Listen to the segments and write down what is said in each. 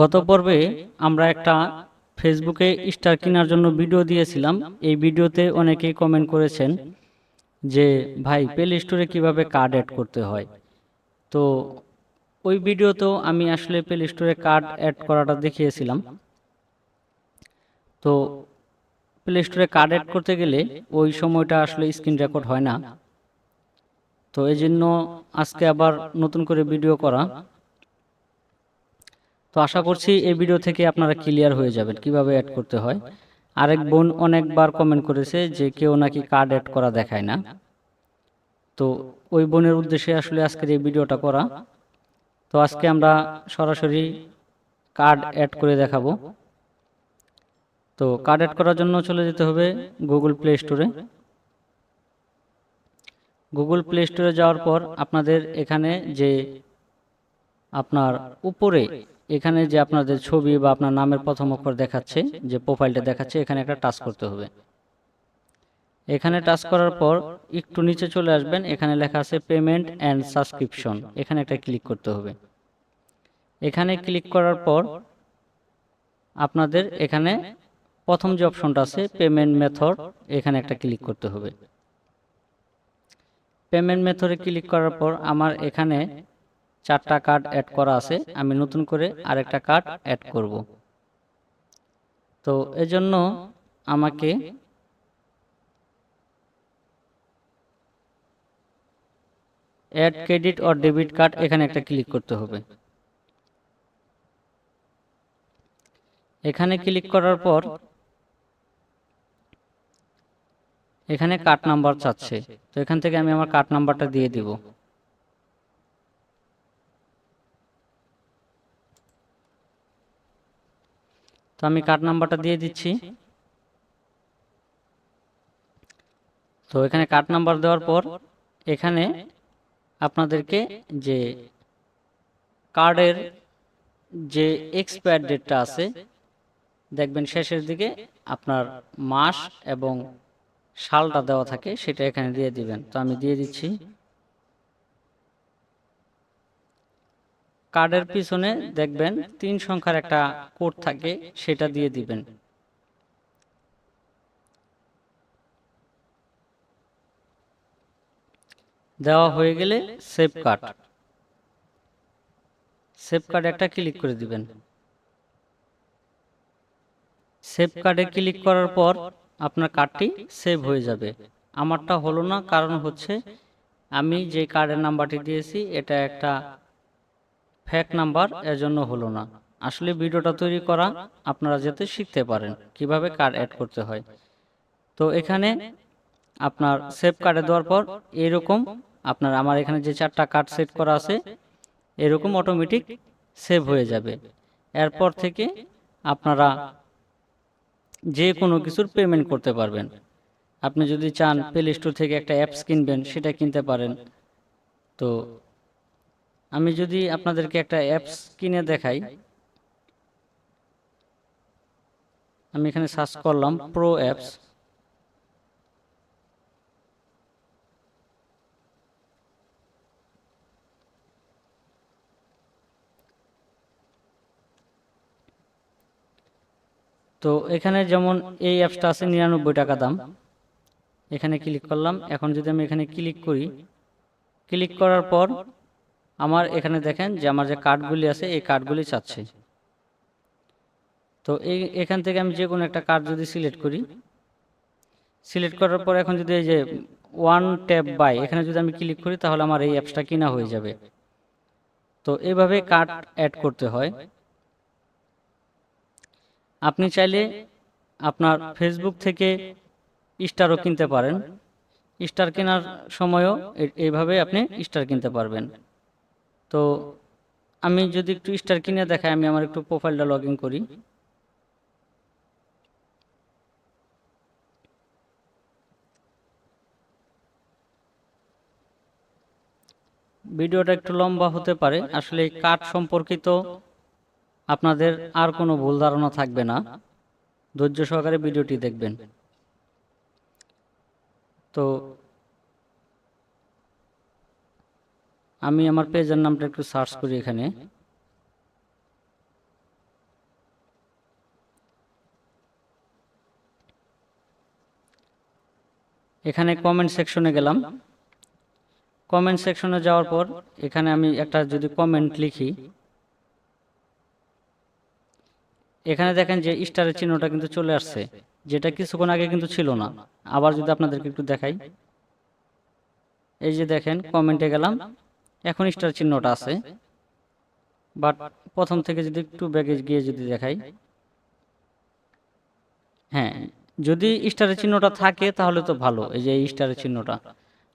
গত পর্বে আমরা একটা ফেসবুকে স্টার কেনার জন্য ভিডিও দিয়েছিলাম। এই ভিডিওতে অনেকেই কমেন্ট করেছেন যে, ভাই প্লে স্টোরে কীভাবে কার্ড অ্যাড করতে হয়? তো ওই ভিডিওতেও আমি আসলে প্লে স্টোরে কার্ড অ্যাড করাটা দেখিয়েছিলাম। তো প্লে স্টোরে কার্ড অ্যাড করতে গেলে ওই সময়টা আসলে স্ক্রিন রেকর্ড হয় না। তো এই জন্য আজকে আবার নতুন করে ভিডিও করা। তো আশা করছি এই ভিডিও থেকে আপনারা ক্লিয়ার হয়ে যাবেন কীভাবে অ্যাড করতে হয়। আরেক বোন অনেকবার কমেন্ট করেছে যে কেউ নাকি কার্ড অ্যাড করা দেখায় না। তো ওই বোনের উদ্দেশ্যে আসলে আজকের এই ভিডিওটা করা। তো আজকে আমরা সরাসরি কার্ড অ্যাড করে দেখাবো। তো কার্ড অ্যাড করার জন্য চলে যেতে হবে গুগল প্লে স্টোরে গুগল প্লে স্টোরে যাওয়ার পর আপনাদের এখানে যে আপনার উপরে এখানে যে আপনাদের ছবি বা আপনার নামের প্রথম অক্ষর দেখাচ্ছে, যে প্রোফাইলটা দেখাচ্ছে, এখানে একটা টাচ করতে হবে। এখানে টাচ করার পর একটু নিচে চলে আসবেন, এখানে লেখা আছে পেমেন্ট অ্যান্ড সাবস্ক্রিপশন এখানে একটা ক্লিক করতে হবে। এখানে ক্লিক করার পর আপনাদের এখানে প্রথম যে অপশনটা আছে পেমেন্ট মেথড এখানে একটা ক্লিক করতে হবে। পেমেন্ট মেথডে ক্লিক করার পর আমার এখানে চারটা কার্ড অ্যাড করা আছে, আমি নতুন করে আরেকটা কার্ড অ্যাড করব। তো এজন্য আমাকে add credit or debit card এখানে একটা ক্লিক করতে হবে। এখানে ক্লিক করার পর এখানে কার্ড নাম্বার চাচ্ছে। তো এখান থেকে আমি আমার কার্ড নাম্বারটা দিয়ে দিব। তো আমি কার্ড নাম্বারটা দিয়ে দিচ্ছি। তো এখানে কার্ড নাম্বার দেওয়ার পর এখানে আপনাদেরকে যে কার্ডের যে এক্সপায়ার ডেটটা আছে, দেখবেন শেষের দিকে আপনার মাস এবং সালটা দেওয়া থাকে, সেটা এখানে দিয়ে দিবেন। তো আমি দিয়ে দিচ্ছি। কার্ডের পিছনে দেখবেন তিন সংখ্যার একটা কোড থাকে, সেটা দিয়ে দিবেন। দেওয়া হয়ে গেলে সেভ কার্ড। সেভ কার্ড একটা ক্লিক করে দিবেন। সেভ কার্ডে ক্লিক করার পর আপনার কার্ডটি সেভ হয়ে যাবে। আমারটা হলো না, কারণ হচ্ছে আমি যে কার্ডের নাম্বারটি দিয়েছি, এটা একটা ফ্যাক নাম্বার এর জন্য হলো না। আসলে ভিডিওটা তৈরি করা আপনারা যাতে শিখতে পারেন কীভাবে কার্ড অ্যাড করতে হয়। তো এখানে আপনার সেভ কার্ডে দেওয়ার পর এরকম আপনার আমার এখানে যে চারটা কার্ড সেট করা আছে, এরকম অটোমেটিক সেভ হয়ে যাবে। এরপর থেকে আপনারা যে কোনো কিছুর পেমেন্ট করতে পারবেন। আপনি যদি চান প্লে স্টোর থেকে একটা অ্যাপস কিনবেন, সেটা কিনতে পারেন। তো আমি যদি আপনাদেরকে একটা অ্যাপস কিনে দেখাই, আমি এখানে সার্চ করলাম প্রো অ্যাপস তো এখানে যেমন এই অ্যাপসটা আছে নিরানব্বই টাকা দাম। এখানে ক্লিক করলাম। এখন যদি আমি এখানে ক্লিক করি ক্লিক করার পর আমার এখানে দেখেন যে আমার যে কার্ডগুলি আছে, এই কার্ডগুলি চাচ্ছে। তো এই, এখান থেকে আমি যে কোনো একটা কার্ড যদি সিলেক্ট করি, সিলেক্ট করার পর এখন যদি এই যে ওয়ান ট্যাপ বাই, এখানে যদি আমি ক্লিক করি, তাহলে আমার এই অ্যাপসটা কিনা হয়ে যাবে। তো এইভাবে কার্ড অ্যাড করতে হয়। আপনি চাইলে আপনার ফেসবুক থেকে স্টারও কিনতে পারেন। স্টার কেনার সময়ও এইভাবে আপনি স্টার কিনতে পারবেন। তো আমি যদি একটু স্টার কিনে দেখাই, আমি আমার একটু প্রোফাইলটা লগ ইন করি। ভিডিওটা একটু লম্বা হতে পারে। আসলে এই কাঠ সম্পর্কিত আপনাদের আর কোনো ভুল ধারণা থাকবে না। ধৈর্য সহকারে ভিডিওটি দেখবেন। তো আমি আমার পেজের নামটা একটু সার্চ করি এখানে। এখানে কমেন্ট সেকশনে গেলাম। কমেন্ট সেকশনে যাওয়ার পর এখানে আমি একটা যদি কমেন্ট লিখি এখানে দেখেন যে স্টারের চিহ্নটা কিন্তু চলে আসছে যেটা কিছুক্ষণ আগে কিন্তু ছিল না। আবার যদি আপনাদেরকে একটু দেখাই। এই যে দেখেন কমেন্টে গেলাম। এখন স্টার চিহ্নটা আছে। বাট প্রথম থেকে যদি একটু ব্যাগে গিয়ে যদি দেখাই। হ্যাঁ যদি স্টারের চিহ্নটা থাকে তাহলে তো ভালো, এই যে স্টারের চিহ্নটা।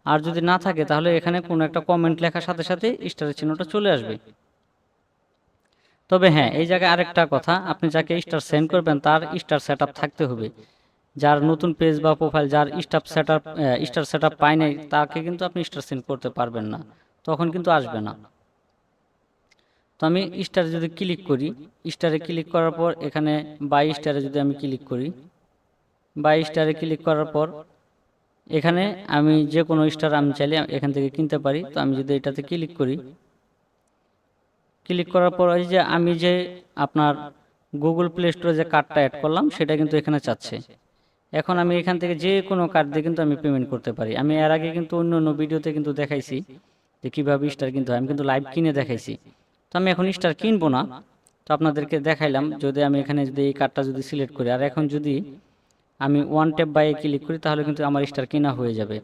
আর যদি না থাকে তাহলে এখানে কোনো একটা কমেন্ট লেখার সাথে সাথে স্টারের চিহ্নটা চলে আসবে। তবে হ্যাঁ এই জায়গায় আরেকটা কথা, আপনি যাকে স্টার সেন্ড করবেন তার স্টার সেট থাকতে হবে। যার নতুন পেজ বা প্রোফাইল যার স্টার সেট স্টার সেট পায় নাই, তাকে কিন্তু আপনি স্টার সেন্ড করতে পারবেন না। তখন কিন্তু আসবে না। তো আমি স্টারে যদি ক্লিক করি স্টারে ক্লিক করার পর এখানে বাই স্টারে যদি আমি ক্লিক করি বাই স্টারে ক্লিক করার পর এখানে আমি যে কোনো স্টার আমি চাইলে এখান থেকে কিনতে পারি। তো আমি যদি এটাতে ক্লিক করি ক্লিক করার পর এই যে আমি যে আপনার গুগল প্লে স্টোরে যে কার্ডটা অ্যাড করলাম, সেটা কিন্তু এখানে চাচ্ছে। এখন আমি এখান থেকে যে কোনো কার্ড দিয়ে কিন্তু আমি পেমেন্ট করতে পারি। আমি এর আগে কিন্তু অন্য অন্য ভিডিওতে কিন্তু দেখাইছি। যে কীভাবে স্টার কিনতে হয়, আমি কিন্তু লাইভ কিনে দেখাইছি। তো আমি এখন স্টার কিনবো না। তো আপনাদেরকে দেখাইলাম, যদি আমি এখানে যদি এই কার্ডটা যদি সিলেক্ট করি, আর এখন যদি আমি ওয়ান ট্যাপ বাইয়ে ক্লিক করি, তাহলে কিন্তু আমার স্টার কিনা হয়ে যাবে।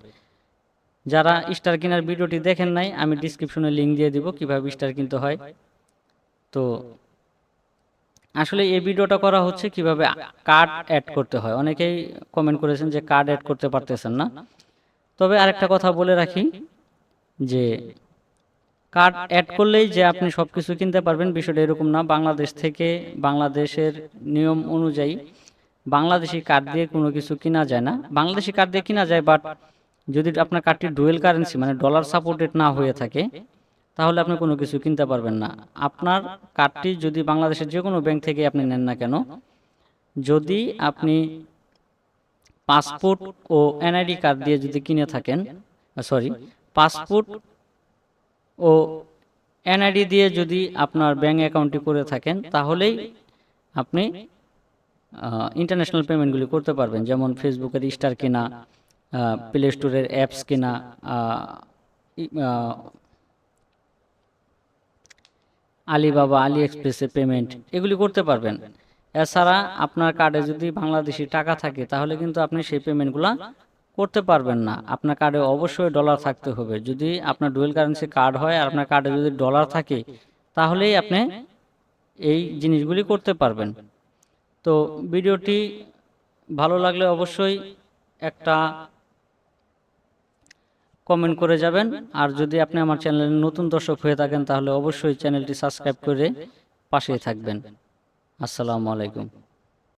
যারা স্টার কেনার ভিডিওটি দেখেন নাই, আমি ডিসক্রিপশনে লিঙ্ক দিয়ে দিব কীভাবে স্টার কিনতে হয়। তো আসলে এই ভিডিওটা করা হচ্ছে কীভাবে কার্ড অ্যাড করতে হয়। অনেকেই কমেন্ট করেছেন যে কার্ড অ্যাড করতে পারতেছেন না। তবে আরেকটা কথা বলে রাখি যে কার্ড অ্যাড করলেই যে আপনি সব কিছু কিনতে পারবেন, বিষয়টা এরকম না। বাংলাদেশ থেকে বাংলাদেশের নিয়ম অনুযায়ী বাংলাদেশি কার্ড দিয়ে কোনো কিছু কিনা যায় না। বাংলাদেশি কার্ড দিয়ে কিনা যায় বাট যদি আপনার কার্ডটি ডুয়েল কারেন্সি মানে ডলার সাপোর্টেড না হয়ে থাকে, তাহলে আপনি কোনো কিছু কিনতে পারবেন না। আপনার কার্ডটি যদি বাংলাদেশের যে কোনো ব্যাংক থেকে আপনি নেন না কেন, যদি আপনি পাসপোর্ট ও এনআইডি কার্ড দিয়ে যদি কিনে থাকেন সরি পাসপোর্ট ও এনআইডি দিয়ে যদি আপনার ব্যাংক অ্যাকাউন্টটি করে থাকেন, তাহলেই আপনি ইন্টারন্যাশনাল পেমেন্টগুলি করতে পারবেন। যেমন ফেসবুকের স্টার কেনা প্লে স্টোরের অ্যাপস কেনা আলিবাবা আলি এক্সপ্রেসে পেমেন্ট এগুলি করতে পারবেন। এছাড়া আপনার কার্ডে যদি বাংলাদেশি টাকা থাকে, তাহলে কিন্তু আপনি সেই পেমেন্টগুলো করতে পারবেন না। আপনার কার্ডে অবশ্যই ডলার থাকতে হবে। যদি আপনার ডুয়েল কারেন্সি কার্ড হয় আর আপনার কার্ডে যদি ডলার থাকে, তাহলেই আপনি এই জিনিসগুলি করতে পারবেন। তো ভিডিওটি ভালো লাগলে অবশ্যই একটা কমেন্ট করে যাবেন। আর যদি আপনি আমার চ্যানেলে নতুন দর্শক হয়ে থাকেন, তাহলে অবশ্যই চ্যানেলটি সাবস্ক্রাইব করে পাশেই থাকবেন। আসসালামু আলাইকুম।